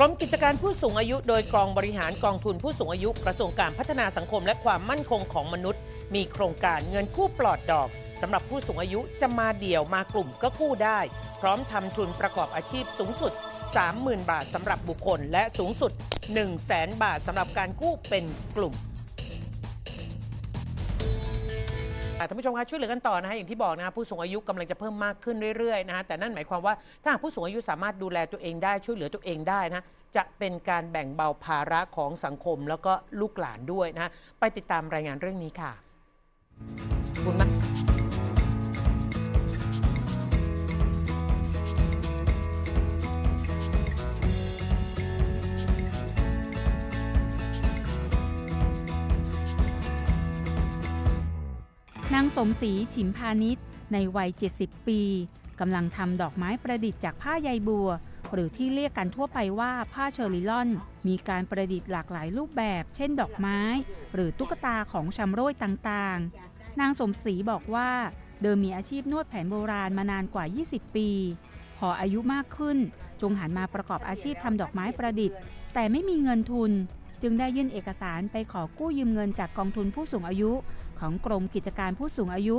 กรมกิจการผู้สูงอายุโดยกองบริหารกองทุนผู้สูงอายุกระทรวงการพัฒนาสังคมและความมั่นคงของมนุษย์ มีโครงการเงินกู้ปลอดดอกสำหรับผู้สูงอายุจะมาเดี่ยวมากลุ่มก็กู้ได้ พร้อมทำทุนประกอบอาชีพสูงสุด 30,000 บาทสำหรับบุคคล และสูงสุด 1 0 0 0 0แบาทสำหรับการกู้เป็นกลุ่ม ท่านผู้ชมคะช่วยเหลือกันต่อนะฮะอย่างที่บอกนะฮะผู้สูงอายุกำลังจะเพิ่มมากขึ้นเรื่อยๆนะฮะแต่นั่นหมายความว่าถ้าหากผู้สูงอายุสามารถดูแลตัวเองได้ช่วยเหลือตัวเองได้นะจะเป็นการแบ่งเบาภาระของสังคมแล้วก็ลูกหลานด้วยนะไปติดตามรายงานเรื่องนี้ค่ะขอบคุณมากางสมศรีฉิมพาณิชย์ในวัย 70 ปีกำลังทำดอกไม้ประดิษฐ์จากผ้าใยบัว หรือที่เรียกกันทั่วไปว่าผ้าเชอริลอน มีการประดิษฐ์หลากหลายรูปแบบ เช่นดอกไม้ หรือตุ๊กตาของชำโรยต่างๆ นางสมศรีบอกว่าเดิมมีอาชีพนวดแผนโบราณมานานกว่า 20 ปี พออายุมากขึ้นจงหันมาประกอบอาชีพทำดอกไม้ประดิษฐ์ แต่ไม่มีเงินทุน จึงได้ยื่นเอกสารไปขอกู้ยืมเงินจากกองทุนผู้สูงอายุ ของกรมกิจการผู้สูงอายุ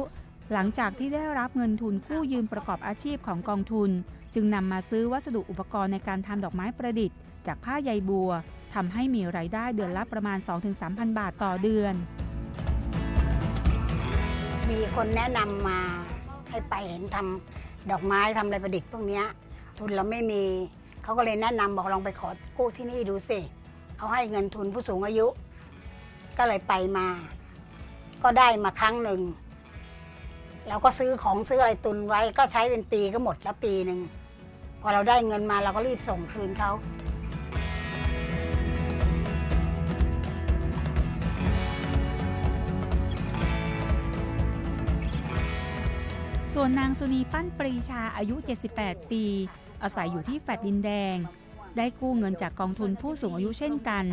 หลังจากที่ได้รับเงินทุนกู้ยืมประกอบอาชีพของกองทุน จึงนำมาซื้อวัสดุอุปกรณ์ในการทำดอกไม้ประดิษฐ์ จากผ้าใยบัวทำให้มีรายได้เดือนละประมาณ 2-3,000 บาทต่อเดือน มีคนแนะนำมาให้ไปเห็นทำดอกไม้ทำอะไรประดิษฐ์พวกเนี้ยทุนเราไม่มีเขาก็เลยแนะนำบอกลองไปขอกู้ที่นี่ดูสิเขาให้เงินทุนผู้สูงอายุ ก็เลยไปมา ก็ได้มาครั้งหนึ่งเราก็ซื้อของซื้ออะไรตุนไว้ก็ใช้เป็นปีก็หมดแล้วปีหนึ่งพอเราได้เงินมาเราก็รีบส่งคืนเขาส่วนนางสุนีปั้นปรีชาอายุ 78 ปี อาศัยอยู่ที่แฟลตดินแดง ได้กู้เงินจากกองทุนผู้สูงอายุเช่นกัน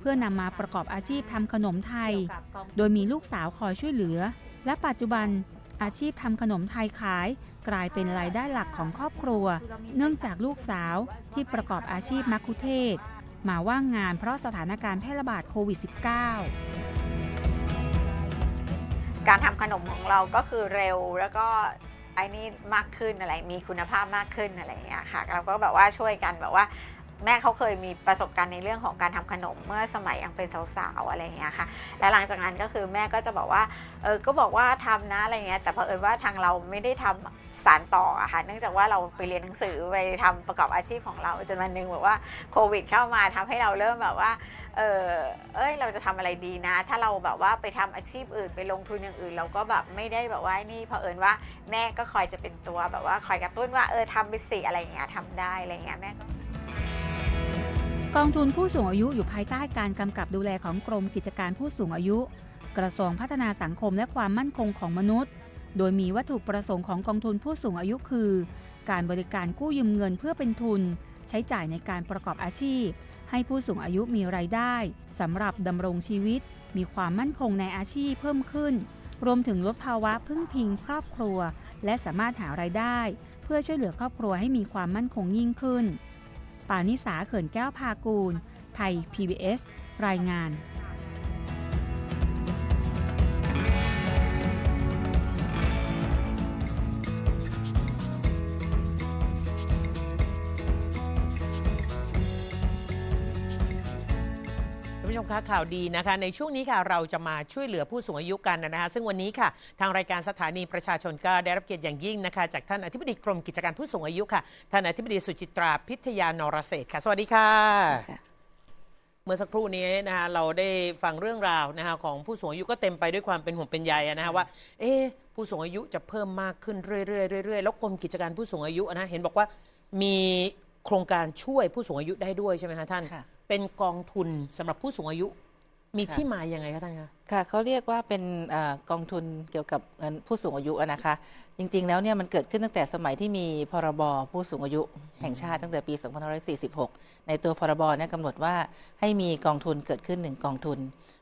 เพื่อนำมาประกอบอาชีพทำขนมไทย โดยมีลูกสาวคอยช่วยเหลือ และปัจจุบันอาชีพทำขนมไทยขาย กลายเป็นรายได้หลักของครอบครัว เนื่องจากลูกสาวที่ประกอบอาชีพมัคคุเทศมาว่างงานเพราะสถานการณ์แพร่ระบาดโควิด -19 การทำขนมของเราก็คือเร็วแล้วก็ไอ้นี่มากขึ้นอะไร มีคุณภาพมากขึ้นอะไรอย่างเงี้ยค่ะ เราก็แบบว่าช่วยกันแบบว่า แม่เขาเคยมีประสบการณ์ในเรื่องของการทำขนมเมื่อสมัยยังเป็นสาวๆอะไรเงี้ยค่ะ และหลังจากนั้นก็คือแม่ก็จะบอกว่าเออก็บอกว่าทำนะอะไรเงี้ยแต่เผอิญว่าทางเราไม่ได้ทำสารต่ออะค่ะ เนื่องจากว่าเราไปเรียนหนังสือไปทำประกอบอาชีพของเราจนวันหนึ่งแบบว่าโควิดเข้ามาทำให้เราเริ่มแบบว่าเออเอ้ยเราจะทำอะไรดีนะ ถ้าเราแบบว่าไปทำอาชีพอื่นไปลงทุนอย่างอื่น เราก็แบบไม่ได้แบบว่านี่เผอิญว่าแม่ก็คอยจะเป็นตัวแบบว่าคอยกระตุ้นว่าเออทำไปสิอะไรเงี้ยทำได้อะไรเงี้ยแม่ก็ กองทุนผู้สูงอายุอยู่ภายใต้การกำกับดูแลของกรมกิจการผู้สูงอายุ กระทรวงพัฒนาสังคมและความมั่นคงของมนุษย์ โดยมีวัตถุประสงค์ของกองทุนผู้สูงอายุคือ การบริการกู้ยืมเงินเพื่อเป็นทุน ใช้จ่ายในการประกอบอาชีพ ให้ผู้สูงอายุมีรายได้สำหรับดำรงชีวิต มีความมั่นคงในอาชีพเพิ่มขึ้น รวมถึงลดภาวะพึ่งพิงครอบครัว และสามารถหารายได้ เพื่อช่วยเหลือครอบครัวให้มีความมั่นคงยิ่งขึ้น ปานิสาเขินแก้วพากูล ไทย PBS รายงาน คะข่าวดีนะคะ ในช่วงนี้ค่ะเราจะมาช่วยเหลือผู้สูงอายุกันนะคะ ซึ่งวันนี้ค่ะ ทางรายการสถานีประชาชนก็ได้รับเกียรติอย่างยิ่งนะคะ จากท่านอธิบดีกรมกิจการผู้สูงอายุค่ะท่านอธิบดีสุจิตราพิทยานรเศรษฐ์ค่ะ สวัสดีค่ะ เมื่อสักครู่นี้นะคะเราได้ฟังเรื่องราวนะคะของผู้สูงอายุก็เต็มไปด้วยความเป็นห่วงเป็นใยอะนะคะว่า เอ๊ะผู้สูงอายุจะเพิ่มมากขึ้นเรื่อยๆเรื่อยๆแล้วกรมกิจการผู้สูงอายุอะนะเห็นบอกว่ามีโครงการช่วยผู้สูงอายุได้ด้วยใช่ไหมคะท่านค่ะ เป็นกองทุนสำหรับผู้สูงอายุ มีที่มาอยังไงคะท่านคะ ค่ะเขาเรียกว่าเป็นเออกองทุนเกี่ยวกับเงินผู้สูงอายุอะนะคะ จริงๆ แล้วเนี่ยมันเกิดขึ้นตั้งแต่สมัยที่มีพรบผู้สูงอายุแห่งชาติตั้งแต่ปี 2546 ในตัวพรบเนี่ยกำหนดว่าให้มีกองทุนเกิดขึ้นหนึ่งกองทุน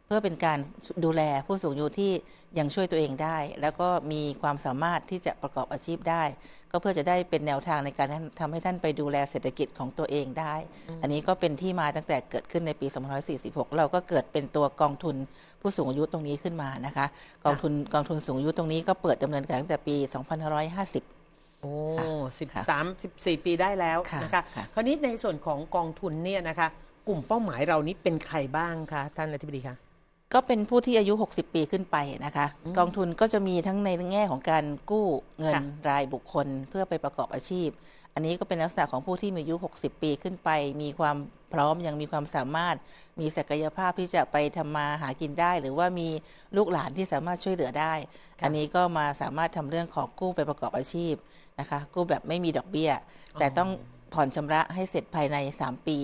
เพื่อเป็นการดูแลผู้สูงอายุที่ยังช่วยตัวเองได้ แล้วก็มีความสามารถที่จะประกอบอาชีพได้ ก็เพื่อจะได้เป็นแนวทางในการทำให้ท่านไปดูแลเศรษฐกิจของตัวเองได้ อันนี้ก็เป็นที่มาตั้งแต่เกิดขึ้นในปี 2546 เราก็เกิดเป็นตัวกองทุนผู้สูงอายุตรงนี้ขึ้นมานะคะ กองทุนกองทุนสูงอายุตรงนี้ก็เปิดดำเนินการตั้งแต่ปี 2550โอ้ค่ะสิบค่ะสามสิบสี่ปีได้แล้วค่ะนะคะค่ะคราวนี้ในส่วนของกองทุนเนี่ยนะคะ กลุ่มเป้าหมายเรานี้เป็นใครบ้างคะท่านอธิบดีคะ ก็เป็นผู้ที่อายุ 60 ปีขึ้นไปนะคะอืมกองทุนก็จะมีทั้งในแง่ของการกู้เงินค่ะรายบุคคลเพื่อไปประกอบอาชีพ อันนี้ก็เป็นลักษณะของผู้ที่มีอายุ 60 ปีขึ้นไป มีความพร้อมยังมีความสามารถ มีศักยภาพที่จะไปทำมาหากินได้ หรือว่ามีลูกหลานที่สามารถช่วยเหลือได้ อันนี้ก็มาสามารถทำเรื่องของกู้ไปประกอบอาชีพนะคะ กู้แบบไม่มีดอกเบี้ย แต่ต้องผ่อนชำระให้เสร็จภายใน 3 ปี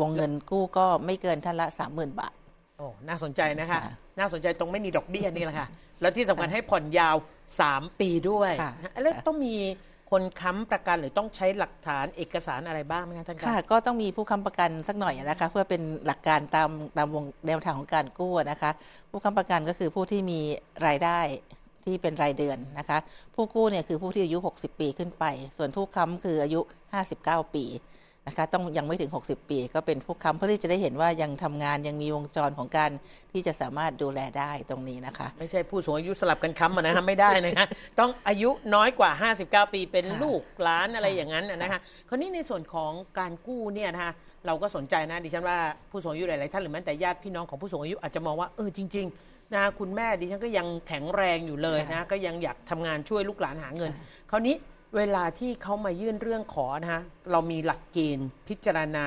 วงเงินกู้ก็ไม่เกินท่านละ 30,000 บาทโอ้น่าสนใจนะคะค่ะน่าสนใจตรงไม่มีดอกเบี้ยนี่แหละค่ะ แล้วที่สำคัญให้ผ่อนยาว 3 ปีด้วยค่ะนะแล้วค่ะต้องมีคนค้ำประกันหรือต้องใช้หลักฐานเอกสารอะไรบ้างไหมคะท่านคะค่ะก็ต้องมีผู้ค้ำประกันสักหน่อยนะคะ เพื่อเป็นหลักการตามตามวงแนวทางของการกู้นะคะ ผู้ค้ำประกันก็คือผู้ที่มีรายได้ที่เป็นรายเดือนนะคะ ผู้กู้เนี่ยคือผู้ที่อายุ 60 ปีขึ้นไป ส่วนผู้ค้ำคืออายุ 59 ปี นะคะต้องยังไม่ถึง 60 ปี ก็เป็นผู้ค้ำเพื่อที่จะได้เห็นว่ายังทำงานยังมีวงจรของการที่จะสามารถดูแลได้ตรงนี้นะคะ ไม่ใช่ผู้สูงอายุสลับกันค้ำอะนะคะไม่ได้นะคะต้องอายุน้อยกว่า 59 ปีเป็นค่ะลูกหลานอะไรค่ะอย่างนั้นน่ะนะคะคราวนี้ในส่วนของการกู้เนี่ยนะคะเราก็สนใจนะดิฉันว่าผู้สูงอายุหลายๆท่านหรือแม้แต่ญาติพี่น้องของผู้สูงอายุอาจจะมองว่าเออจริง ๆนะคุณแม่ดิฉันก็ยังแข็งแรงอยู่เลยนะ ก็ยังอยากทำงานช่วยลูกหลานหาเงิน คราวนี้ เวลาที่เขามายื่นเรื่องขอนะคะเรามีหลักเกณฑ์พิจารณา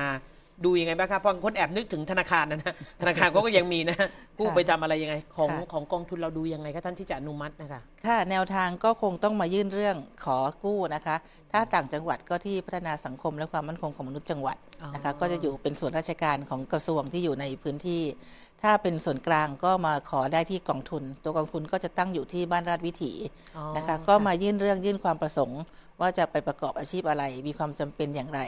ดูยังไงบ้างครับเพราะบางคนแอบนึกถึงธนาคารนะนะธนาคารเขาก็ยังมีนะกู้ไปทำอะไรยังไง ของค่ะของกองทุนเราดูยังไงคะท่านที่จะอนุมัตินะคะค่ะแนวทางก็คงต้องมายื่นเรื่องขอกู้นะคะ ถ้าต่างจังหวัดก็ที่พัฒนาสังคมและความมั่นคงของมนุษย์จังหวัดนะคะอ๋อก็จะอยู่เป็นส่วนราชการของกระทรวงที่อยู่ในพื้นที่ ถ้าเป็นส่วนกลางก็มาขอได้ที่กองทุน ตัวกองทุนก็จะตั้งอยู่ที่บ้านราชวิถีอ๋อนะคะ ก็มายื่นเรื่องยื่นความประสงค์ว่าจะไปประกอบอาชีพอะไร มีความจำเป็นอย่างไร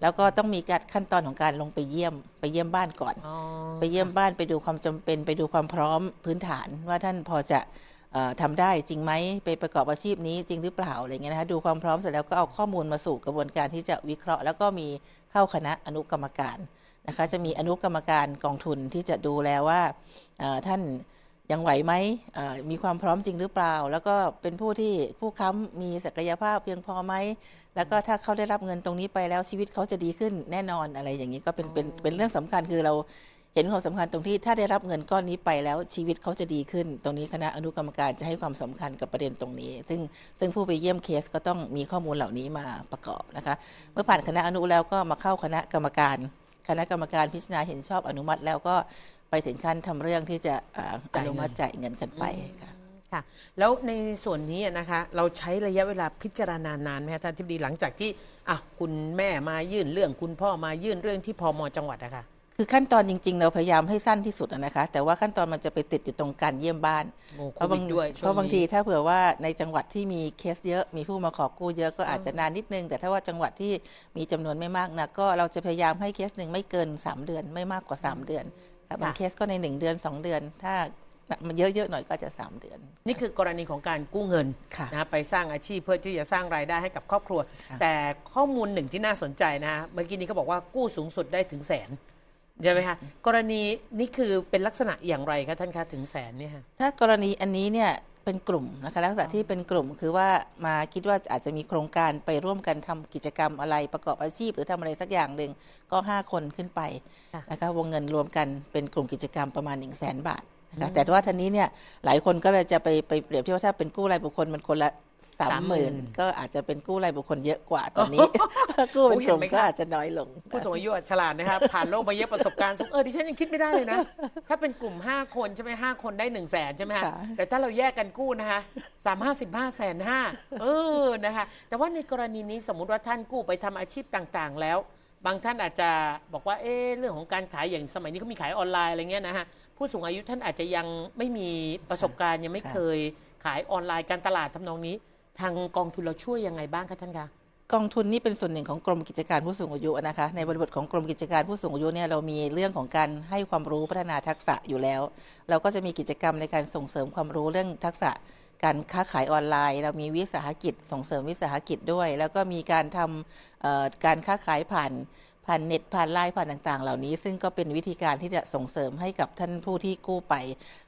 แล้วก็ต้องมีการขั้นตอนของการลงไปเยี่ยม ไปเยี่ยมบ้านก่อนอ๋อไปเยี่ยมบ้านไปดูความจำเป็น ไปดูความพร้อมพื้นฐาน ว่าท่านพอจะเอ่อทำได้จริงไหมไปประกอบอาชีพนี้จริงหรือเปล่าอะไรเงี้ยนะคะดูความพร้อมเสร็จแล้วก็เอาข้อมูลมาสู่กระบวนการที่จะวิเคราะห์ แล้วก็มีเข้าคณะอนุกรรมการ นะคะจะมีอนุกรรมการกองทุนที่จะดูแลว่าเอ่อท่านยังไหวไหมเอ่อมีความพร้อมจริงหรือเปล่า แล้วก็เป็นผู้ที่ผู้ค้ำมีศักยภาพเพียงพอไหม แล้วก็ถ้าเขาได้รับเงินตรงนี้ไปแล้วชีวิตเขาจะดีขึ้นแน่นอนอะไรอย่างนี้ก็เป็นเป็นเป็นเรื่องสำคัญคือเราเห็นความสำคัญตรงที่ถ้าได้รับเงินก้อนนี้ไปแล้วชีวิตเขาจะดีขึ้น ตรงนี้คณะอนุกรรมการจะให้ความสำคัญกับประเด็นตรงนี้ ซึ่งซึ่งผู้ไปเยี่ยมเคสก็ต้องมีข้อมูลเหล่านี้มาประกอบนะคะ เมื่อผ่านคณะอนุแล้วก็มาเข้าคณะกรรมการ คณะกรรมการพิจารณาเห็นชอบอนุมัติแล้วก็ไปถึงขั้นทำเรื่องที่จะเอ่ออจ่ายเงินนุมัติจ่ายเงินกันไปค่ะ ค่ะ แล้วในส่วนนี้นะคะ เราใช้ระยะเวลาพิจารณานานไหมคะท่านที่ดีหลังจากที่อะคุณแม่มายื่นเรื่องคุณพ่อมายื่นเรื่องที่พมจังหวัดอะค่ะ คือขั้นตอนจริง ๆ เราพยายามให้สั้นที่สุดอะนะคะ แต่ว่าขั้นตอนมันจะไปติดอยู่ตรงการเยี่ยมบ้านโอ้โคเพราะวิบางดด้วยเพราะบางทีถ้าเผื่อว่าในจังหวัดที่มีเคสเยอะมีผู้มาขอกู้เยอะก็อาจจะนานนิดนึง แต่ถ้าว่าจังหวัดที่มีจำนวนไม่มากนะก็เราจะพยายามให้เคสหนึ่งไม่เกิน 3 เดือนไม่มากกว่า 3 เดือนค่ะบางเคสก็ใน 1 เดือน 2 เดือน ถ้ามันเยอะๆหน่อยก็จะ 3 เดือน นี่คือกรณีของการกู้เงินค่ะนะไปสร้างอาชีพเพื่อที่จะสร้างรายได้ให้กับครอบครัวค่ะแต่ข้อมูลหนึ่งที่น่าสนใจนะเมื่อกี้นี้เขาบอกว่ากู้สูงสุดได้ถึงแสน ใช่ไหมคะกรณีนี่คือเป็นลักษณะอย่างไรคะท่านคะถึงแสนเนี่ยค่ะถ้ากรณีอันนี้เนี่ยเป็นกลุ่มนะคะลักษณะที่เป็นกลุ่มคือว่ามาคิดว่าอาจจะมีโครงการไปร่วมกันทำกิจกรรมอะไรประกอบอาชีพ หรือทำอะไรสักอย่างหนึ่งก็ 5 คนขึ้นไปนะคะวงเงินรวมกันเป็นกลุ่มกิจกรรมประมาณ 1 0 0 0 0แสนบาทแต่ว่าทีนี้เนี่ยหลายคนก็เลยจะไปไปเปรียบเทียบว่าถ้าเป็นกู้รายบุคคลมันคนละ สามหมื่น30,000ก็อาจจะเป็นกู้รายบุคคลเยอะกว่าตอนนี้ถ้ากู้เป็นกลุ่มโอ้ยเห็นไหมคะก็อาจจะน้อยลง ผู้สูงอายุอะฉลาดนะครับ ผ่านโลกมาเยอะประสบการณ์สูงเออดิฉันยังคิดไม่ได้เลยนะ ถ้าเป็นกลุ่ม 5 คนใช่ไหมห้าคนได้1นึ่งแสนใช่ไหมคะค่ะแต่ถ้าเราแยกกันกู้นะคะสามห้าสิบห้าแสนห้าเออนะคะ แต่ว่าในกรณีนี้สมมุติว่าท่านกู้ไปทำอาชีพต่างๆ แล้ว บางท่านอาจจะบอกว่าเอ๊ะเรื่องของการขายอย่างสมัยนี้เขามีขายออนไลน์อะไรเงี้ยนะฮะผู้สูงอายุท่านอาจจะยังไม่มีประสบการณ์ยังไม่ค่ะเคยขายออนไลน์การตลาดทำนองนี้ ทางกองทุนเราช่วยยังไงบ้างคะท่านคะ กองทุนนี่เป็นส่วนหนึ่งของกรมกิจการผู้สูงอายุนะคะ ในบริบทของกรมกิจการผู้สูงอายุเนี่ยเรามีเรื่องของการให้ความรู้พัฒนาทักษะอยู่แล้ว เราก็จะมีกิจกรรมในการส่งเสริมความรู้เรื่องทักษะการค้าขายออนไลน์ เรามีวิสาหกิจ ส่งเสริมวิสาหกิจด้วย แล้วก็มีการทำการค้าขายผ่านผ่านเน็ตผ่านไลน์ผ่านต่างๆ เหล่านี้ ซึ่งก็เป็นวิธีการที่จะส่งเสริมให้กับท่านผู้ที่กู้ไป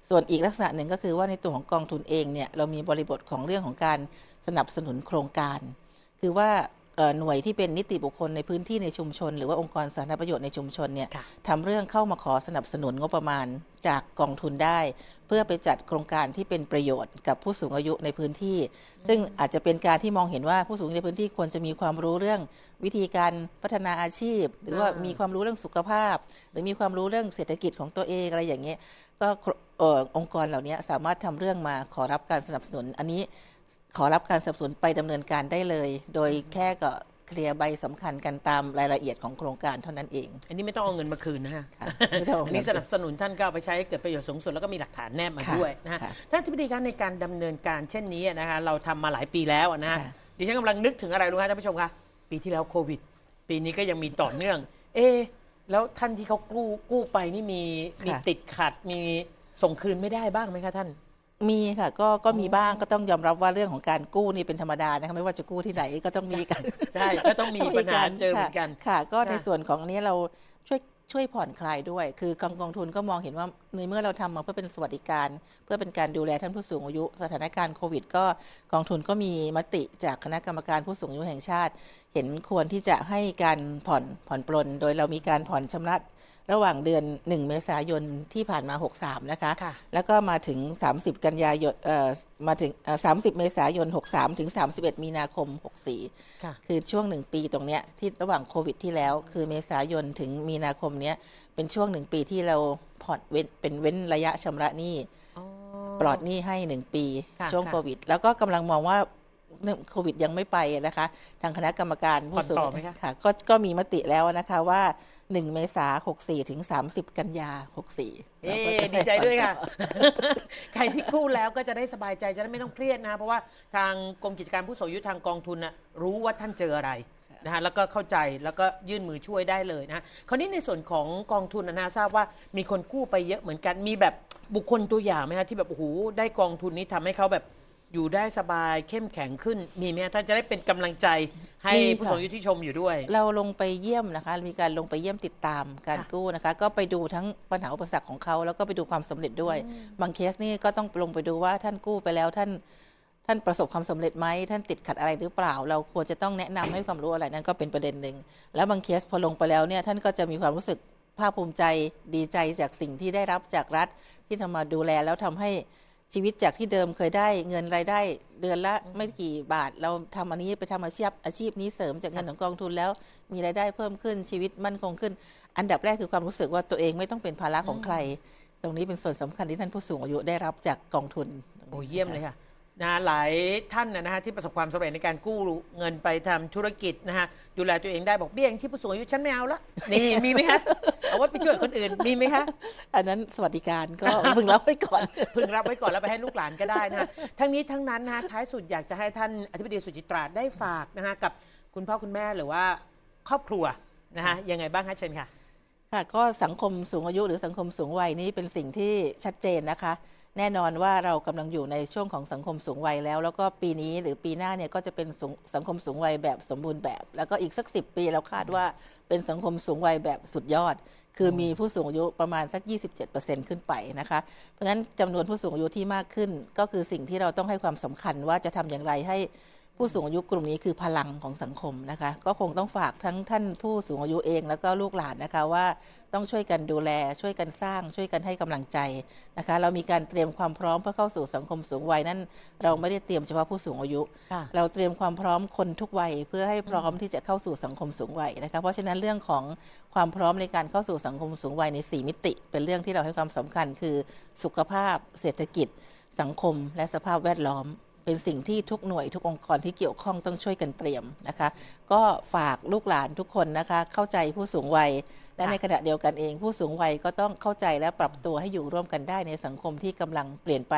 ส่วนอีกลักษณะหนึ่งก็คือว่าในตัวของกองทุนเองเนี่ยเรามีบริบทของเรื่องของการ สนับสนุนโครงการ คือว่าเอ่อหน่วยที่เป็นนิติบุคคลในพื้นที่ในชุมชน หรือว่าองค์กรสาธารณประโยชน์ในชุมชนเนี่ยค่ะทำเรื่องเข้ามาขอสนับสนุนงบประมาณจากกองทุนได้ เพื่อไปจัดโครงการที่เป็นประโยชน์กับผู้สูงอายุในพื้นที่ ซึ่งอาจจะเป็นการที่มองเห็นว่าผู้สูงอายุในพื้นที่ควรจะมีความรู้เรื่องวิธีการพัฒนาอาชีพ หรือว่าอ่ามีมีความรู้เรื่องสุขภาพ หรือมีความรู้เรื่องเศรษฐกิจของตัวเองอะไรอย่างเงี้ยก็เอ่อองค์กรเหล่านี้สามารถทำเรื่องมาขอรับการสนับสนุนอันนี้ ขอรับการสนับสนุนไปดำเนินการได้เลย โดยแค่ก็เคลียร์ใบสำคัญกันตามรายละเอียดของโครงการเท่านั้นเอง อันนี้ไม่ต้องเอาเงินมาคืนนะฮะค่ะไม่ต้องเอาอัเงินนนี้สนับสนุนท่านก็เอาไปใช้ให้เกิดประโยชน์สูงสุดแล้วก็มีหลักฐานแนบมาค่ะด้วยนะฮะค่ะท่านอธิบดีครับในการดำเนินการเช่นนี้นะคะเราทำมาหลายปีแล้วนะฮะค่ะดิฉันกำลังนึกถึงอะไรรู้ไหมท่านผู้ชมคะปีที่แล้วโควิด ปีนี้ก็ยังมีต่อเนื่อง เอ๊ะแล้วท่านที่เขากู้กู้ไปนี่มีมีติดขัดมีส่งคืนไม่ได้บ้างไหมคะท่าน มีค่ะก็ก็มีบ้างก็ต้องยอมรับว่าเรื่องของการกู้นี่เป็นธรรมดานะคะไม่ว่าจะกู้ที่ไหนก็ต้องมีกันใช่ก็ต้องมีปัญหาเจอเหมือนกันค่ะค่ะก็ในค่ะส่วนของอันนี้เราช่วยช่วยผ่อนคลายด้วย คือกองกองทุนก็มองเห็นว่าในเมื่อเราทำมาเพื่อเป็นสวัสดิการ เพื่อเป็นการดูแลท่านผู้สูงอายุ สถานการณ์โควิด ก็กองทุนก็มีมติจากคณะกรรมการผู้สูงอายุแห่งชาติ เห็นควรที่จะให้การผ่อนผ่อนปลน โดยเรามีการผ่อนชำระ ระหว่างเดือน 1 เมษายนที่ผ่านมา 63 นะคะ ค่ะแล้วก็มาถึง 30 กันยายนเอ่อมาถึงเอ่อ30 เมษายน 63 ถึง 31 มีนาคม64ค่ะคือช่วงหนึ่งปีตรงเนี้ยที่ระหว่างโควิดที่แล้ว คือเมษายนถึงมีนาคมเนี้ยเป็นช่วงหนึ่งปีที่เราผ่อนเว้นเป็นเว้นระยะชำระหนี้ อ๋อ ปลอดหนี้ให้หนึ่งปี ค่ะช่วงค่ะ โควิด แล้วก็กำลังมองว่าเนื่องโควิดยังไม่ไปนะคะ ทางคณะกรรมการผ่อนสูงต่อไหมคะ ค่ะก็ก็มีมติแล้วนะคะว่า 1 เมษา64 ถึง 30 กันยา 64เอ๊ราก็จะดีใจด้วยค่ะผ่อนต่อใครที่กู้แล้วก็จะได้สบายใจจะได้ไม่ต้องเครียดนะ เพราะว่าทางกรมกิจการผู้สูงอายุทางกองทุนนะรู้ว่าท่านเจออะไรนะฮะแล้วก็เข้าใจแล้วก็ยื่นมือช่วยได้เลยนะคราวนี้ในส่วนของกองทุนนะนะทราบว่ามีคนกู้ไปเยอะเหมือนกันมีแบบบุคคลตัวอย่างไหมฮะที่แบบโอ้โหได้กองทุนนี้ทำให้เขาแบบ อยู่ได้สบายเข้มแข็งขึ้น มีไหมฮะท่านจะได้เป็นกำลังใจให้มีค่ะ ผู้สูงอายุที่ชมอยู่ด้วย เราลงไปเยี่ยมนะคะ มีการลงไปเยี่ยมติดตามการค่ะกู้นะคะ ก็ไปดูทั้งปัญหาอุปสรรคของเขา แล้วก็ไปดูความสำเร็จด้วย บางเคสนี่ก็ต้องลงไปดูว่าท่านกู้ไปแล้วท่าน ท่านประสบความสำเร็จไหมท่านติดขัดอะไรหรือเปล่า เราควรจะต้องแนะนำให้ความรู้อะไรนั่นก็เป็นประเด็นหนึ่งแล้วบางเคสพอลงไปแล้วเนี่ยท่านก็จะมีความรู้สึกภาคภูมิใจดีใจจากสิ่งที่ได้รับจากรัฐที่ทำมาดูแลแล้วทำให้ ชีวิตจากที่เดิมเคยได้เงินรายได้เดือนละไม่กี่บาท เราทำอันนี้ไปทำอาชีพอาชีพนี้เสริมจากเงินของกองทุนแล้ว มีรายได้เพิ่มขึ้นชีวิตมั่นคงขึ้น อันดับแรกคือความรู้สึกว่าตัวเองไม่ต้องเป็นภาระของใคร ตรงนี้เป็นส่วนสำคัญที่ท่านผู้สูงอายุได้รับจากกองทุนโอ้เยี่ยมเลยค่ะ นะหลายท่านนะฮะที่ประสบความสำเร็จในการกู้เงินไปทำธุรกิจนะฮะดูแลตัวเองได้บอกเบี้ยยังที่ผู้สูงอายุฉันไม่เอาละนี่มีไหมคะเอาไว่าไปช่วยคนอื่นมีไหมคะอันนั้นสวัสดิการก็ พึงรับไว้ก่อน พึงรับไว้ก่อนแล้วไปให้ลูกหลานก็ได้นะฮะทั้งนี้ทั้งนั้นนะฮะท้ายสุดอยากจะให้ท่านอธิบดีสุจิตราได้ฝากนะฮะกับคุณพ่อคุณแม่หรือว่าครอบครัวนะฮะยังไงบ้างคะเชิญค่ะค่ะก็สังคมสูงอายุหรือสังคมสูงวัยนี้เป็นสิ่งที่ชัดเจนนะคะ แน่นอนว่าเรากำลังอยู่ในช่วงของสังคมสูงวัยแล้ว แล้วก็ปีนี้หรือปีหน้าเนี่ยก็จะเป็นส,สังคมสูงวัยแบบสมบูรณ์แบบ แล้วก็อีกสักสิปีเราคาดว่าเป็นสังคมสูงวัยแบบสุดยอด คือมีผู้สูงอายุประมาณสัก 27%ขึ้นไปนะคะ เพราะฉะนั้นจำนวนผู้สูงอายุที่มากขึ้น ก็คือสิ่งที่เราต้องให้ความสำคัญว่าจะทำอย่างไรให้ ผู้สูงอายุกลุ่มนี้คือพลังของสังคมนะคะ ก็คงต้องฝากทั้งท่านผู้สูงอายุเองแล้วก็ลูกหลานนะคะว่าต้องช่วยกันดูแล ช่วยกันสร้าง ช่วยกันให้กำลังใจนะคะ เรามีการเตรียมความพร้อมเพื่อเข้าสู่สังคมสูงวัยนั้นเราไม่ได้เตรียมเฉพาะผู้สูงอายุค่ะเราเตรียมความพร้อมคนทุกวัย เพื่อให้พร้อมที่จะเข้าสู่สังคมสูงวัยนะคะเพราะฉะนั้นเรื่องของความพร้อมในการเข้าสู่สังคมสูงวัยใน 4 มิติ เป็นเรื่องที่เราให้ความสำคัญคือสุขภาพ เศรษฐกิจ สังคม และสภาพแวดล้อม เป็นสิ่งที่ทุกหน่วยทุกองค์กรที่เกี่ยวข้องต้องช่วยกันเตรียมนะคะ ก็ฝากลูกหลานทุกคนนะคะ เข้าใจผู้สูงวัย และค่ะในขณะเดียวกันเอง ผู้สูงวัยก็ต้องเข้าใจและปรับตัวให้อยู่ร่วมกันได้ในสังคมที่กำลังเปลี่ยนไป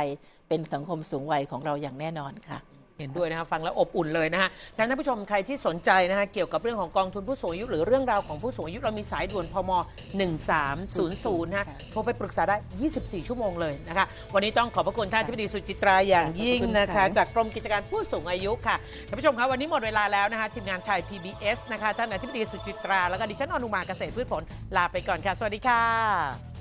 เป็นสังคมสูงวัยของเราอย่างแน่นอนค่ะ เห็นด้วยนะคะฟังแล้วอบอุ่นเลยนะคะดังนั้นท่านผู้ชมใครที่สนใจนะคะเกี่ยวกับเรื่องของกองทุนผู้สูงอายุหรือเรื่องราวของผู้สูงอายุเรามีสายด่วนพม 1300นะคะโทรไปปรึกษาได้ 24 ชั่วโมงเลยนะคะวันนี้ต้องขอบพระคุณท่านอธิบดีสุจิตราอย่างยิ่งนะคะ จากกรมกิจการผู้สูงอายุค่ะท่านผู้ชมคะวันนี้หมดเวลาแล้วนะคะทีมงานไทย PBS นะคะท่านอธิบดีสุจิตราแล้วก็ดิฉันอนุมาเกษตรพืชผลลาไปก่อนค่ะ สวัสดีค่ะ